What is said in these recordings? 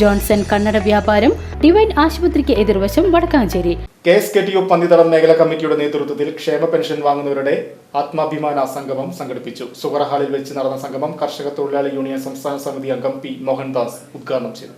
Johnson കണ്ണട വ്യാപാരം divine ആശുപത്രിക്ക് എതിർവശം Vadakkanchery. K S K T U Pannithadam മേഖലാ കമ്മിറ്റിയുടെ നേതൃത്വത്തിൽ ക്ഷേമ പെൻഷൻ വാങ്ങുന്നവരുടെ ആത്മാഭിമാന സംഗമം സംഘടിപ്പിച്ചു. സുവർഹാളിൽ വെച്ച് നടന്ന സംഗമം കർഷക തൊഴിലാളി യൂണിയൻ സംസ്ഥാന സമിതി അംഗം പി മോഹൻദാസ് ഉദ്ഘാടനം ചെയ്തു.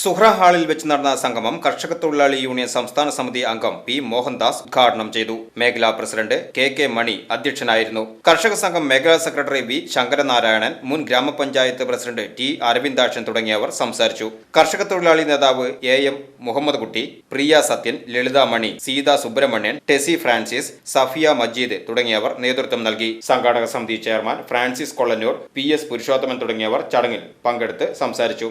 സുഹ്ര ഹാളിൽ വെച്ച് നടന്ന സംഗമം കർഷക തൊഴിലാളി യൂണിയൻ സംസ്ഥാന സമിതി അംഗം പി മോഹൻദാസ് ഉദ്ഘാടനം ചെയ്തു. മേഖലാ പ്രസിഡന്റ് കെ കെ മണി അധ്യക്ഷനായിരുന്നു. കർഷക സംഘം മേഖലാ സെക്രട്ടറി വി ശങ്കരനാരായണൻ മുൻ ഗ്രാമപഞ്ചായത്ത് പ്രസിഡന്റ് ടി അരവിന്ദാക്ഷൻ തുടങ്ങിയവർ സംസാരിച്ചു. കർഷക തൊഴിലാളി നേതാവ് എ എം മുഹമ്മദ് കുട്ടി പ്രിയ സത്യൻ ലളിത മണി സീത സുബ്രഹ്മണ്യൻ ടെസി ഫ്രാൻസിസ് സഫിയ മജീദ് തുടങ്ങിയവർ നേതൃത്വം നൽകി. സംഘാടക സമിതി chairman Francis Kollannur P S Purushothaman തുടങ്ങിയവർ ചടങ്ങിൽ പങ്കെടുത്ത് സംസാരിച്ചു.